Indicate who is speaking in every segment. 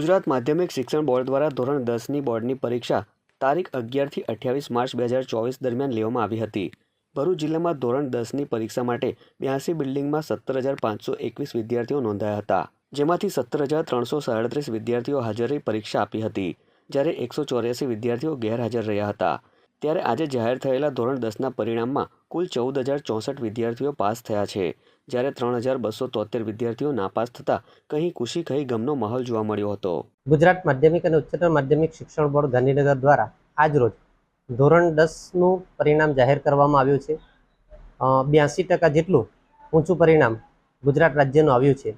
Speaker 1: ગુજરાત માધ્યમિક શિક્ષણ બોર્ડ દ્વારા ધોરણ દસની બોર્ડની પરીક્ષા તારીખ અગિયારથી અઠ્યાવીસ માર્ચ બે હજાર ચોવીસ દરમિયાન લેવામાં આવી હતી ભરૂચ જિલ્લામાં ધોરણ દસની પરીક્ષા માટે બ્યાસી બિલ્ડિંગમાં સત્તર હજાર પાંચસો એકવીસ વિદ્યાર્થીઓ નોંધાયા હતા જેમાંથી સત્તર હજાર ત્રણસો સાડત્રીસ વિદ્યાર્થીઓ હાજરી પરીક્ષા આપી હતી જ્યારે એકસો ચોર્યાસી વિદ્યાર્થીઓ ગેરહાજર રહ્યા હતા ત્યારે આજે જાહેર થયેલા ધોરણ દસના પરિણામમાં કુલ ચૌદ હજાર ચોસઠ વિદ્યાર્થીઓ પાસ થયા છે જ્યારે ત્રણ હજાર બસો તોતેર વિદ્યાર્થીઓ નાપાસ થતા કહી ખુશી કહી ગમનો માહોલ જોવા મળ્યો હતો
Speaker 2: ગુજરાત માધ્યમિક અને ઉચ્ચતર માધ્યમિક શિક્ષણ બોર્ડ ગાંધીનગર દ્વારા આજરોજ ધોરણ દસનું પરિણામ જાહેર કરવામાં આવ્યું છે બ્યાસી ટકા જેટલું ઊંચું પરિણામ ગુજરાત રાજ્યનું આવ્યું છે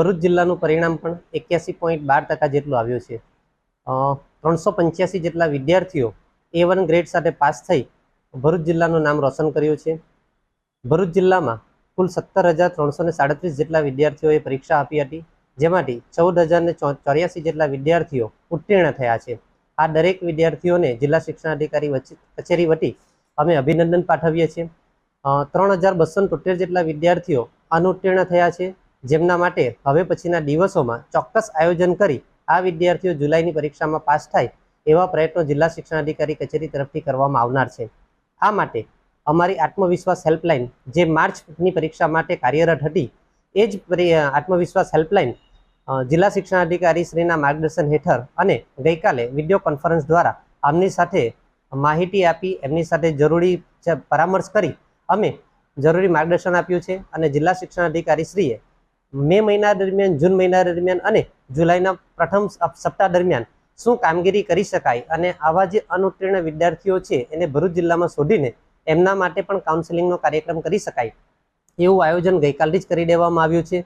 Speaker 2: ભરૂચ જિલ્લાનું પરિણામ પણ એક્યાસી પોઈન્ટ બાર ટકા જેટલું આવ્યું છે ત્રણસો પંચ્યાસી જેટલા વિદ્યાર્થીઓ એ વન ગ્રેડ સાથે પાસ થઈ ભરૂચ જિલ્લાનું નામ રોશન કર્યું છે ભરૂચ જિલ્લામાં કુલ સત્તર હજાર ત્રણસો ને સાડત્રીસ જેટલા વિદ્યાર્થીઓએ પરીક્ષા આપી હતી જેમાંથી ચૌદ હજાર ને ચોર્યાસી જેટલા વિદ્યાર્થીઓ ઉત્તીર્ણ થયા છે આ દરેક વિદ્યાર્થીઓને જિલ્લા શિક્ષણાધિકારી કચેરી વતી અમે અભિનંદન પાઠવીએ છીએ ત્રણ હજાર બસો તોતેર જેટલા વિદ્યાર્થીઓ અનુત્તીર્ણ થયા છે જેમના માટે હવે પછીના દિવસોમાં ચોક્કસ આયોજન કરી આ વિદ્યાર્થીઓ જુલાઈની પરીક્ષામાં પાસ થાય એવા પ્રયત્નો જિલ્લા શિક્ષણાધિકારી કચેરી તરફથી કરવામાં આવનાર છે આ માટે અમારી આત્મવિશ્વાસ હેલ્પલાઇન જે માર્ચની પરીક્ષા માટે કાર્યરત હતી એ જ આત્મવિશ્વાસ હેલ્પલાઇન જિલ્લા શિક્ષણાધિકારી શ્રીના માર્ગદર્શન હેઠળ અને ગઈકાલે વિડીયો કોન્ફરન્સ દ્વારા આમની સાથે માહિતી આપી એમની સાથે જરૂરી પરામર્શ કરી અમે જરૂરી માર્ગદર્શન આપ્યું છે અને જિલ્લા શિક્ષણાધિકારી શ્રીએ મે મહિના દરમિયાન જૂન મહિના દરમિયાન અને જુલાઈના પ્રથમ સપ્તાહ દરમિયાન શું કામગીરી કરી શકાય અને આવા જે અનુત્તીર્ણ વિદ્યાર્થીઓ છે એને ભરૂચ જિલ્લામાં શોધીને એમના માટે પણ કાઉન્સેલિંગનો કાર્યક્રમ કરી શકાય એવું આયોજન ગઈકાલથી જ કરી દેવામાં આવ્યું છે